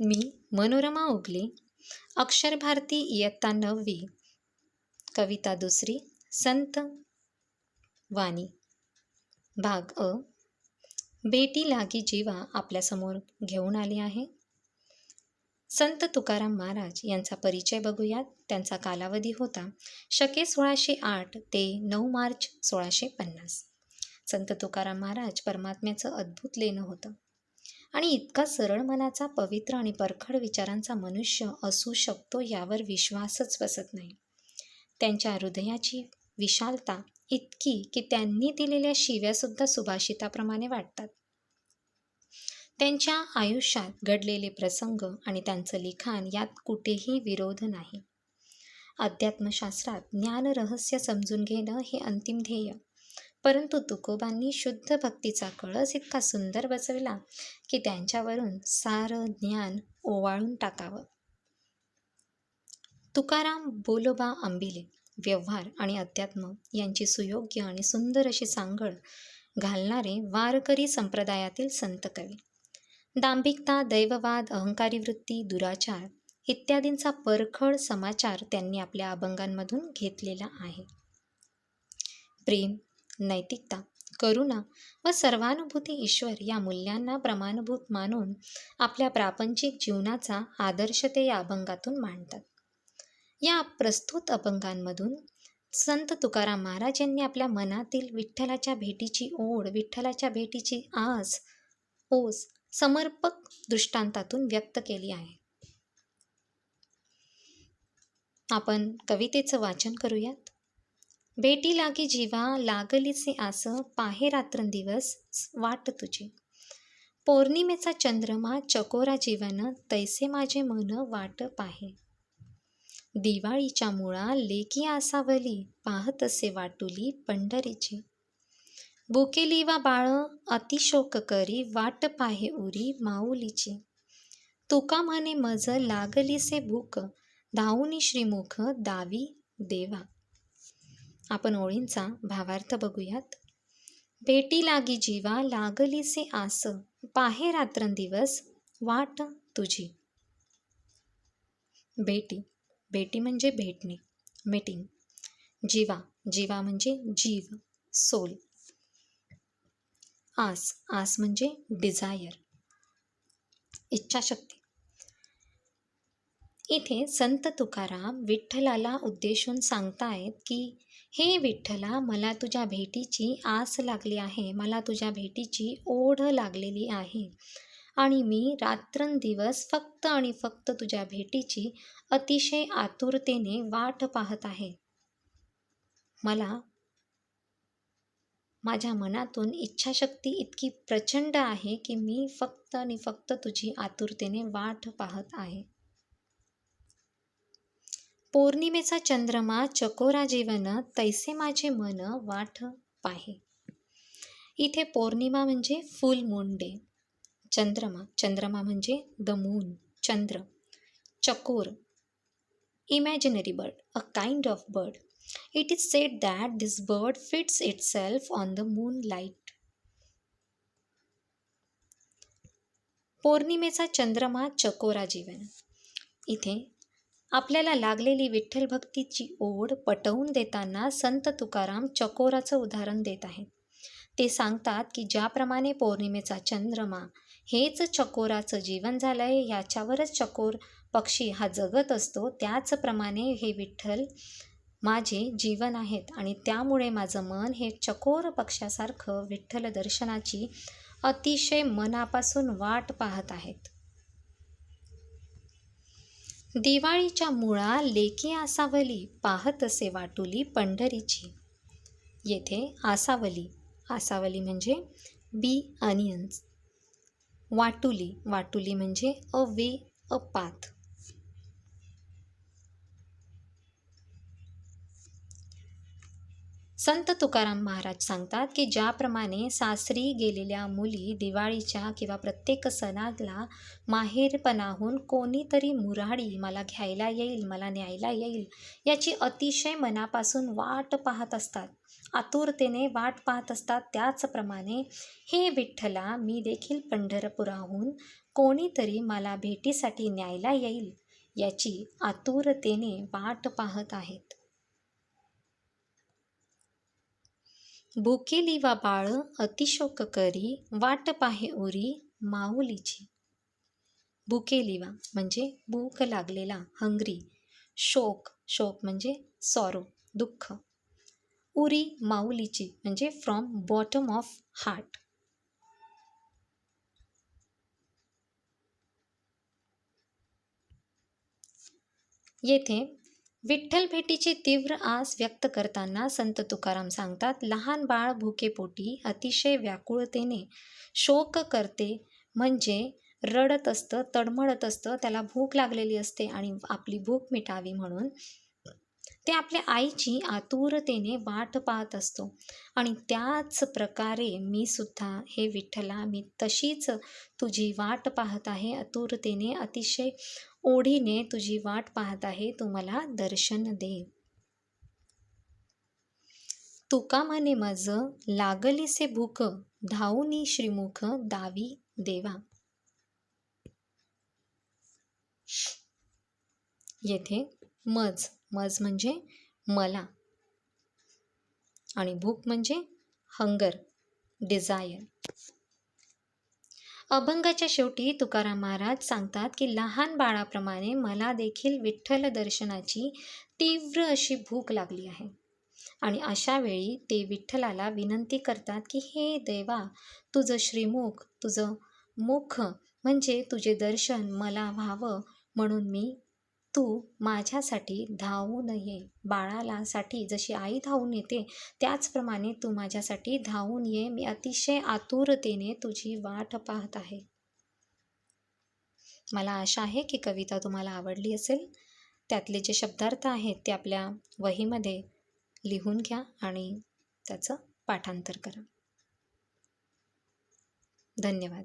मी मनोरमा उगले. अक्षर भारती इयत्ता नववी. कविता दुसरी संत वाणी. भाग अ. बेटी लागी जीवा आपल्यासमोर घेऊन आली आहे. संत तुकाराम महाराज यांचा परिचय बघूयात. त्यांचा कालावधी होता शके सोळाशे आठ ते नऊ मार्च सोळाशे पन्नास. संत तुकाराम महाराज परमात्म्याचं अद्भुत लेणं होतं. आणि इतका सरळ मनाचा पवित्र आणि परखड विचारांचा मनुष्य असू शकतो यावर विश्वासच बसत नाही. त्यांच्या हृदयाची विशालता इतकी की त्यांनी दिलेल्या शिव्यासुद्धा सुभाषिताप्रमाणे वाटतात. त्यांच्या आयुष्यात घडलेले प्रसंग आणि त्यांचं लिखाण यात कुठेही विरोध नाही. अध्यात्मशास्त्रात ज्ञान रहस्य समजून घेणं हे अंतिम ध्येय. परंतु तुकोबांनी शुद्ध भक्तीचा कळस इतका सुंदर बसविला की त्यांच्यावरून सारं ज्ञान ओवाळून टाकावं. तुकाराम बोलोबा आंबिले व्यवहार आणि अध्यात्म यांची सुयोग्य आणि सुंदर अशी सांगड घालणारे वारकरी संप्रदायातील संत कवी. दांभिकता दैववाद अहंकारी वृत्ती दुराचार इत्यादींचा परखड समाचार त्यांनी आपल्या अभंगांमधून घेतलेला आहे. प्रेम नैतिकता करुणा व सर्वानुभूती ईश्वर या मूल्यांना प्रमाणभूत मानून आपल्या प्रापंचिक जीवनाचा आदर्श ते या अभंगातून मांडतात. या प्रस्तुत अभंगांमधून संत तुकाराम महाराज यांनी आपल्या मनातील विठ्ठलाच्या भेटीची ओढ विठ्ठलाच्या भेटीची आस ओस समर्पक दृष्टांतातून व्यक्त केली आहे. आपण कवितेचं वाचन करूयात. भेटी लागी जीवा लागलीचे आस पाहे रात्रंदिवस वाट तुझी. पौर्णिमेचा चंद्रमा चकोरा जीवन तैसे माझे मन वाट पाहे. दिवाळीच्या मुळा लेकी आसावली पाहत असे वाटुली पंढरीची. बुकेली वा बाळ अतिशोक करी वाट पाहे उरी माऊलीची. तुका म्हणे मज लागलीसे भूक धावूनी श्रीमुख दावी देवा. आपण ओळींचा भावार्थ बघूयात. भेटी लागी जीवा लागलीसे आस पाहे रात्रंदिवस वाट तुझी. भेटी भेटी म्हणजे भेटणे. मीटिंग. जीवा जीवा म्हणजे जीव सोल. आस आस म्हणजे डिझायर. इच्छाशक्ती. इथे संत तुकाराम विठ्ठलाला उद्देशून सांगतायत की हे विठ्ठला मला तुझ्या भेटीची आस लागली आहे. मला तुझ्या भेटीची ओढ लागलेली आहे. आणि मी रात्रंदिवस फक्त आणि फक्त तुझ्या भेटीची अतिशय आतुरतेने वाट पाहत आहे. मला माझ्या मनातून इच्छाशक्ती इतकी प्रचंड आहे की मी फक्त आणि फक्त तुझी आतुरतेने वाट पाहत आहे. पौर्णिमेचा चंद्रमा चकोरा जीवन तैसे माझे मन वाट पाहे. इथे पौर्णिमा म्हणजे फुल मून डे चंद्रमा चंद्रमा म्हणजे द मून चंद्र. चकोर imaginary bird a kind of bird it is said that this bird fits itself on the moonlight पौर्णिमेचा चंद्रमा चकोरा जीवन. इथे आपल्याला लागलेली विठ्ठल भक्तीची ओढ पटवून देताना संत तुकाराम चकोराचं उदाहरण देत आहेत. ते सांगतात की ज्याप्रमाणे पौर्णिमेचा चंद्रमा हेच चकोराचं जीवन झालं आहे याच्यावरच चकोर पक्षी हा जगत असतो त्याचप्रमाणे हे विठ्ठल माझे जीवन आहेत आणि त्यामुळे माझं मन हे चकोर पक्षासारखं विठ्ठल दर्शनाची अतिशय मनापासून वाट पाहत आहेत. दिवाळीच्या मुळा लेकी आसावली पाहत असे वाटुली पंढरीची. येथे आसावली आसावली म्हणजे बी अनियन्स. वाटुली वाटुली म्हणजे अ वे अ पाथ संत तुकाराम महाराज सांगतात की ज्याप्रमाणे सासरी गेलेल्या मुली दिवाळीच्या किंवा प्रत्येक सणाला माहेरपणाहून कोणीतरी मुराडी मला घ्यायला येईल मला न्यायला येईल याची अतिशय मनापासून वाट पाहत असतात. आतुरतेने वाट पाहत असतात. त्याचप्रमाणे हे विठ्ठला मी देखील पंढरपुराहून कोणीतरी मला भेटीसाठी न्यायला येईल याची आतुरतेने वाट पाहत आहेत. भुकेली वा बाळ अतिशोक करी वाट पाहे उरी माऊलीची. भुकेलिवा म्हणजे भूक लागलेला हंगरी शोक शोक म्हणजे सॉरो दुःख. उरी माऊलीची म्हणजे फ्रॉम बॉटम ऑफ हार्ट येथे विठ्ठल भेटीची तीव्र आस व्यक्त करताना संत तुकाराम सांगतात लहान बाळ भुकेपोटी अतिशय व्याकुळतेने शोक करते म्हणजे रडत असतं तडमडत असतं त्याला भूक लागलेली असते आणि आपली भूक मिटावी म्हणून ते आपल्या आईची आतुरतेने वाट पाहत असतो. आणि त्याच प्रकारे मी सुद्धा हे विठ्ठला मी तशीच तुझी वाट पाहत आहे. आतुरतेने अतिशय ओढीने तुझी वाट पाहत आहे. तू मला दर्शन दे. तुकामाने मज लागलीसे भूक धावनी श्रीमुख दावी देवा. येथे मज मज म्हणजे मला. आणि भूक म्हणजे हंगर डिझायर अभंगाच्या शेवटी तुकाराम महाराज सांगतात की लहान बाळाप्रमाणे मला देखील विठ्ठल दर्शनाची तीव्र अशी भूक लागली आहे. आणि अशा वेळी ते विठ्ठलाला विनंती करतात की हे देवा तुझं श्रीमुख तुझं मुख म्हणजे तुझे दर्शन मला व्हावं म्हणून मी तू माझ्यासाठी धावून ये बाळाला साठी जशी आई धावून येते त्याचप्रमाणे तू माझ्यासाठी धावून ये. मी अतिशय आतुरतेने तुझी वाट पाहत आहे. मला आशा आहे की कविता तुम्हाला आवडली असेल. त्यातले जे शब्दार्थ आहेत ते आपल्या वहीमध्ये लिहून घ्या आणि त्याचं पाठांतर करा. धन्यवाद.